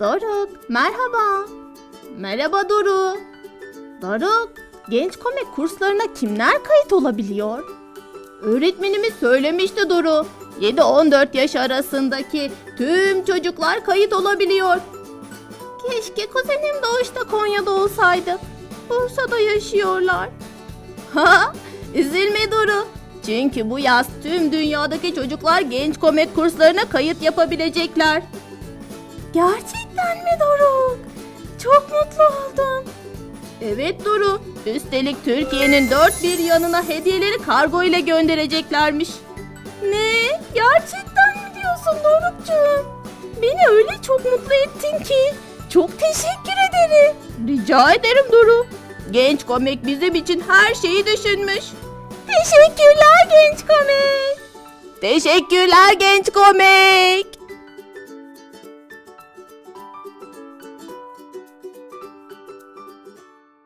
Doruk, merhaba. Merhaba Doruk. Doruk, genç komik kurslarına kimler kayıt olabiliyor? Öğretmenimiz söylemişti Doruk. 7-14 yaş arasındaki tüm çocuklar kayıt olabiliyor. Keşke kuzenim Doğuş da Konya'da olsaydı. Bursa'da yaşıyorlar. Ha, üzülme Duru. Çünkü bu yaz tüm dünyadaki çocuklar genç komik kurslarına kayıt yapabilecekler. Gerçekten mi Doruk? Çok mutlu oldum. Evet Duru. Üstelik Türkiye'nin dört bir yanına hediyeleri kargo ile göndereceklermiş. Ne? Gerçekten mi diyorsun Dorukcuğum? Beni öyle çok mutlu ettin ki. Çok teşekkür ederim. Rica ederim Duru. Genç komik bizim için her şeyi düşünmüş. Teşekkürler genç komik. Teşekkürler genç komik.